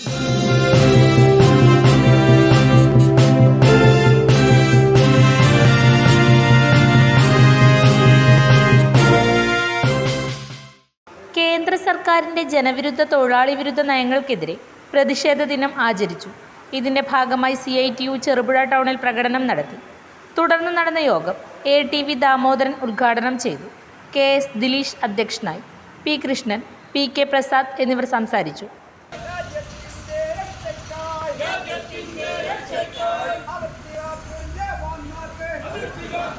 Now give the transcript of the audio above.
കേന്ദ്ര സർക്കാരിന്റെ ജനവിരുദ്ധ തൊഴിലാളി വിരുദ്ധ നയങ്ങൾക്കെതിരെ പ്രതിഷേധ ദിനം ആചരിച്ചു. ഇതിന്റെ ഭാഗമായി C I T U Cherupuzha ടൗണിൽ പ്രകടനം നടത്തി. തുടർന്ന് നടന്ന യോഗം എ ടി വി ദാമോദരൻ ഉദ്ഘാടനം ചെയ്തു. കെ എസ് ദിലീഷ് അധ്യക്ഷനായി. P Krishnan P K Prasad എന്നിവർ സംസാരിച്ചു.